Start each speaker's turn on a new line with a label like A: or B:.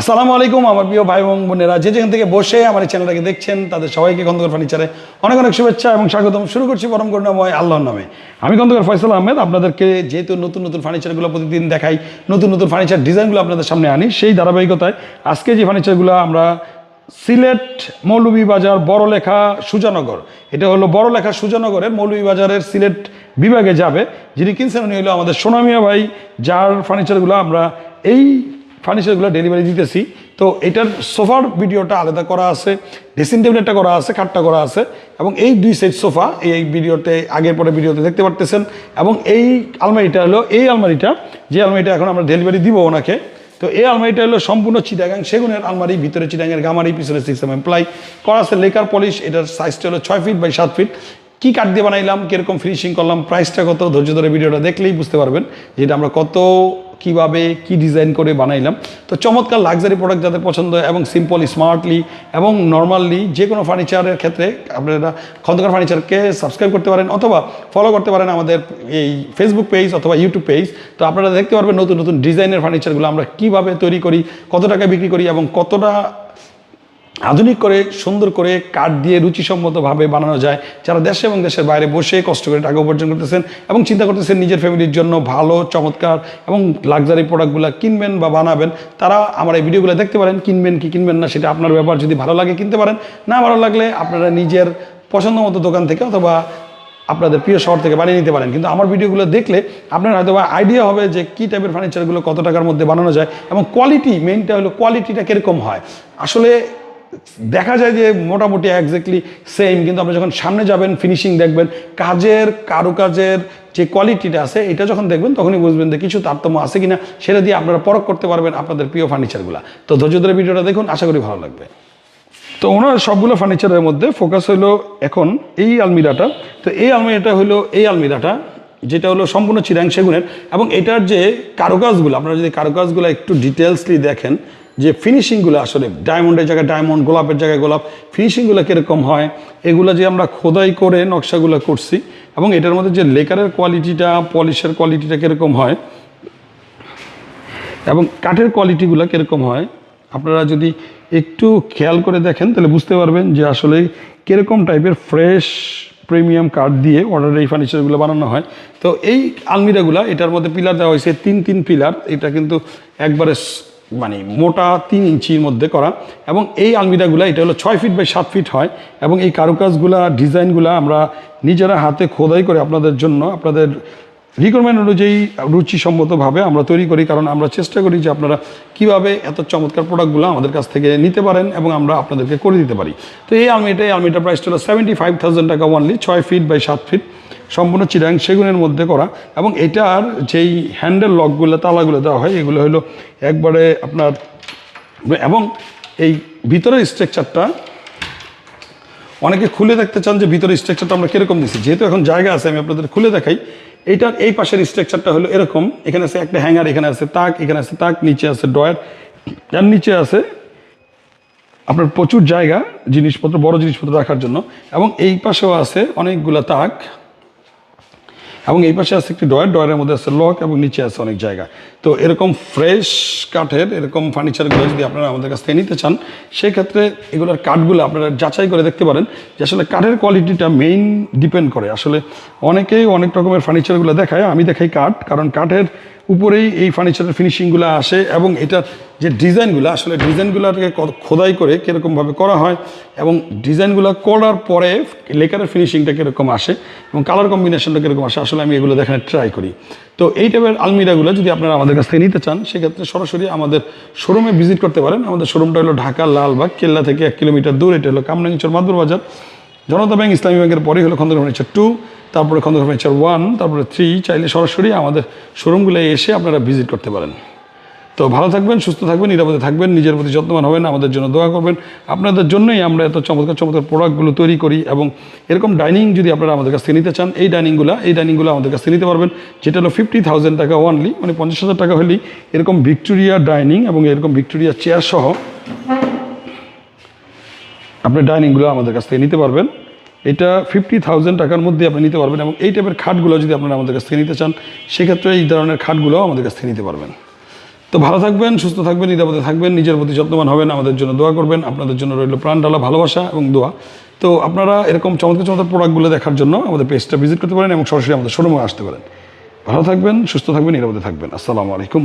A: আসসালামু আলাইকুম, আমার প্রিয় ভাই এবং বোনেরা। যে যেখান থেকে বসে আমার এই চ্যানেলটাকে দেখছেন, তাদের সবাইকে খন্দকার ফার্নিচারে অনেক অনেক শুভেচ্ছা এবং স্বাগতম। শুরু করছি পরম করুণাময় আল্লাহর নামে। আমি খন্দকার ফয়সাল আহমেদ, আপনাদেরকে যেহেতু নতুন নতুন ফার্নিচারগুলো প্রতিদিন দেখাই, নতুন নতুন ফার্নিচার ডিজাইনগুলো আপনাদের সামনে আনি, সেই ধারাবাহিকতায় আজকে যে ফার্নিচারগুলো আমরা সিলেট মৌলভীবাজার বড়লেখা সুজানগর, এটা হলো বড়লেখা সুজানগরের মৌলভীবাজারের সিলেট বিভাগে যাবে, যিনি কিনছেন, উনি হলো আমাদের সোনামিয়া ভাই, যার ফার্নিচারগুলো আমরা এই ফার্নিচারগুলো ডেলিভারি দিতেছি। তো এটার সোফার ভিডিওটা আলাদা করা আছে ড্রেসিং টেবিলটা করা আছে, খাটটা করা আছে, এবং এই দুই সেট সোফা, এই ভিডিওতে, আগের পরে ভিডিওতে দেখতে পারতেছেন, এবং এই আলমারিটা হলো, এই আলমারিটা, যে আলমারিটা এখন আমরা ডেলিভারি দিব ওনাকে, তো এই আলমারিটা হলো সম্পূর্ণ চিটাগাং সেগুনের আলমারি, ভিতরে চিটাগাংয়ের গামারি, পিছনে সিক্স এম প্লাই করা আছে লেকার পলিশ এটার সাইজটা হলো ছয় ফিট বাই সাত ফিট কী কাঠ দিয়ে বানাইলাম, কীরকম ফিনিশিং করলাম প্রাইসটা কত, ধৈর্য ধরে ভিডিওটা দেখলেই বুঝতে পারবেন যেটা আমরা কত কীভাবে, কি ডিজাইন করে বানাইলাম। তো চমৎকার লাক্সারি প্রোডাক্ট যাদের পছন্দ এবং সিম্পল স্মার্টলি এবং নর্মালি যে কোনো ফার্নিচারের ক্ষেত্রে আপনারা খন্দকার ফার্নিচারকে সাবস্ক্রাইব করতে পারেন অথবা ফলো করতে পারেন আমাদের এই ফেসবুক পেজ অথবা ইউটিউব পেজ তো আপনারা দেখতে পারবেন নতুন নতুন ডিজাইনের ফার্নিচারগুলো আমরা কীভাবে তৈরি করি, কত টাকা বিক্রি করি এবং কতটা আধুনিক করে, সুন্দর করে কাঠ দিয়ে রুচিসম্মতভাবে বানানো যায়। যারা দেশে এবং দেশের বাইরে বসে কষ্ট করে টাকা উপার্জন করতেছেন এবং চিন্তা করতেছেন নিজের ফ্যামিলির জন্য ভালো, চমৎকার এবং লাক্সারি প্রোডাক্টগুলো কিনবেন বা বানাবেন, তারা আমার এই ভিডিওগুলো দেখতে পারেন, কিনবেন কি কিনবেন না সেটা আপনার ব্যাপার। যদি ভালো লাগে কিনতে পারেন, না ভালো লাগলে আপনারা নিজের পছন্দ মতো দোকান থেকে অথবা আপনাদের প্রিয় শহর থেকে বানিয়ে নিতে পারেন। কিন্তু আমার ভিডিওগুলো দেখলে আপনার হয়তো আইডিয়া হবে যে কী টাইপের ফার্নিচারগুলো কত টাকার মধ্যে বানানো যায় এবং কোয়ালিটি মেইনটা হলো কোয়ালিটিটা কীরকম হয়। আসলে দেখা যায় যে মোটামুটি একজ্যাক্টলি সেম কিন্তু আপনি যখন সামনে যাবেন ফিনিশিং দেখবেন, কাজের কারুকাজের যে কোয়ালিটিটা আছে, এটা যখন দেখবেন, তখনই বুঝবেন যে কিছু তারতম্য আছে কিনা। সেটা দিয়ে আপনারা পরখ করতে পারবেন আপনাদের প্রিয় ফার্নিচারগুলো তো ধৈর্য ধরে ভিডিওটা দেখুন, আশা করি ভালো লাগবে। তো ওনার সবগুলো ফার্নিচারের মধ্যে ফোকাস হলো এখন এই আলমিরাটা। তো এই আলমিরাটা হলো এই আলমিরাটা, যেটা হলো সম্পূর্ণ চিরাং সেগুনের। এবং এটার যে কারুকাজগুলো, আপনারা যদি কারুকাজগুলো একটু ডিটেলসলি দেখেন যে ফিনিশিংগুলো আসলে ডায়মন্ডের জায়গায় ডায়মন্ড গোলাপের জায়গায় গোলাপ ফিনিশিংগুলো কীরকম হয়, এগুলো যে আমরা খোদাই করে নকশাগুলো করছি এবং এটার মধ্যে যে লেকারের কোয়ালিটিটা পলিশের কোয়ালিটিটা কীরকম হয় এবং কাঠের কোয়ালিটিগুলো কীরকম হয়, আপনারা যদি একটু খেয়াল করে দেখেন, তাহলে বুঝতে পারবেন যে আসলে কীরকম টাইপের ফ্রেশ প্রিমিয়াম কাঠ দিয়ে অর্ডারের এই ফার্নিচারগুলো বানানো হয়। তো এই আলমিরাগুলো, এটার মধ্যে পিলার দেওয়া হয়েছে, তিন তিন পিলার এটা কিন্তু একবারে মানে মোটা তিন ইঞ্চির মধ্যে করা এবং এই আলমিরাগুলো, এটা হলো ছয় ফিট বাই সাত ফিট হয় এবং এই কারুকাজগুলা, ডিজাইনগুলো আমরা নিজেরা হাতে খোদাই করে আপনাদের জন্য, আপনাদের রিকোয়ারমেন্ট অনুযায়ী রুচিসম্মতভাবে আমরা তৈরি করি, কারণ আমরা চেষ্টা করি যে আপনারা কীভাবে এত চমৎকার প্রোডাক্টগুলো আমাদের কাছ থেকে নিতে পারেন এবং আমরা আপনাদেরকে করে দিতে পারি। তো এই আলমিটা এই আলমিটার প্রাইসটা হলো সেভেন্টি ফাইভ থাউজেন্ড টাকা ওয়ানলি ছয় ফিট বাই সাত ফিট সম্পূর্ণ চিরাং সেগুনের মধ্যে করা এবং এটার যেই হ্যান্ডেল লকগুলো তালাগুলো দেওয়া হয়, এগুলো হলো একবারে আপনার, এবং এই ভিতরের স্ট্রাকচারটা অনেকে খুলে দেখতে চান যে ভিতরে স্ট্রাকচারটা আমরা কীরকম দিচ্ছি যেহেতু এখন জায়গা আছে, আমি আপনাদের খুলে দেখাই। এইটার এই পাশের স্ট্রাকচারটা হলো এরকম। এখানে আছে একটা হ্যাঙ্গার, এখানে আছে তাক, এখানে আছে তাক, নিচে আছে ডয়ার যার নিচে আছে আপনার প্রচুর জায়গা, জিনিসপত্র, বড় জিনিসপত্র রাখার জন্য। এবং এই পাশেও আছে অনেকগুলো তাক। এবং এই পাশে আছে একটি ডয়ার ডয়ারের মধ্যে আছে লক এবং নিচে আছে অনেক জায়গা। তো এরকম ফ্রেশ কাঠের, এরকম ফার্নিচারগুলো যদি আপনারা আমাদের কাছ থেকে নিতে চান, সেক্ষেত্রে এগুলোর কাঠগুলো আপনারা যাচাই করে দেখতে পারেন যে আসলে কাঠের কোয়ালিটিটা মেইন ডিপেন্ড করে। আসলে অনেকেই অনেক রকমের ফার্নিচারগুলো দেখায়, আমি দেখাই কাঠ, কারণ কাঠের উপরেই এই ফার্নিচারের ফিনিশিংগুলো আসে এবং এটার যে ডিজাইনগুলো আসলে ডিজাইনগুলোকে খোদাই করে কীরকমভাবে করা হয় এবং ডিজাইনগুলো করার পরে লেকারের ফিনিশিংটা কীরকম আসে এবং কালার কম্বিনেশনটা কীরকম আসে, আসলে আমি এগুলো দেখানোর ট্রাই করি। তো এই টাইপের আলমিরাগুলো যদি আপনারা আমাদের কাছ থেকে নিতে চান, সেক্ষেত্রে সরাসরি আমাদের শোরুমে ভিজিট করতে পারেন। আমাদের শোরুমটা হলো ঢাকা, লালবাগ, কেল্লা থেকে এক কিলোমিটার দূর। এটা হলো কামরাঙ্গিচর মাদুর বাজার। জনতা ব্যাংক, ইসলামী ব্যাংকের পরে হলো খন্দকার ফার্নিচার টু তারপরে খন্দকার ফার্নিচার ওয়ান, তারপরে থ্রি চাইলে সরাসরি আমাদের শোরুমগুলো এসে আপনারা ভিজিট করতে পারেন। তো ভালো থাকবেন, সুস্থ থাকবেন, নিরাপদে থাকবেন, নিজের প্রতি যত্নবান হবেন, আমাদের জন্য দোয়া করবেন। আপনাদের জন্যই আমরা এত চমৎকার চমৎকার প্রোডাক্টগুলো তৈরি করি এবং এরকম ডাইনিং যদি আপনারা আমাদের কাছ থেকে নিতে চান, এই ডাইনিংগুলো এই ডাইনিংগুলো আমাদের কাছ থেকে নিতে পারবেন, যেটা হলো ফিফটি থাউজেন্ড টাকা ওয়ানলি মানে পঞ্চাশ হাজার টাকা হলেই এরকম ভিক্টোরিয়া ডাইনিং এবং এরকম ভিক্টোরিয়া চেয়ার সহ আপনি ডাইনিংগুলো আমাদের কাছ থেকে নিতে পারবেন। এটা ফিফটি থাউজেন্ড টাকার মধ্যে আপনি নিতে পারবেন এবং এই টাইপের খাটগুলো যদি আপনারা আমাদের কাছ থেকে নিতে চান, সেক্ষেত্রে এই ধরনের খাটগুলো আমাদের কাছ থেকে নিতে পারবেন। তো ভালো থাকবেন, সুস্থ থাকবেন, নিরাপদে থাকবেন, নিজের প্রতি যত্নবান হবেন, আমাদের জন্য দোয়া করবেন, আপনাদের জন্য রইল প্রাণ, ডালা, ভালোবাসা এবং দোয়া। তো আপনারা এরকম চমৎকার চমৎকার প্রোডাক্টগুলো দেখার জন্য আমাদের পেজটা ভিজিট করতে পারেন এবং সরাসরি আমাদের শোরুমে আসতে পারেন। ভালো থাকবেন, সুস্থ থাকবেন, নিরাপদে থাকবেন। আসসালামু আলাইকুম।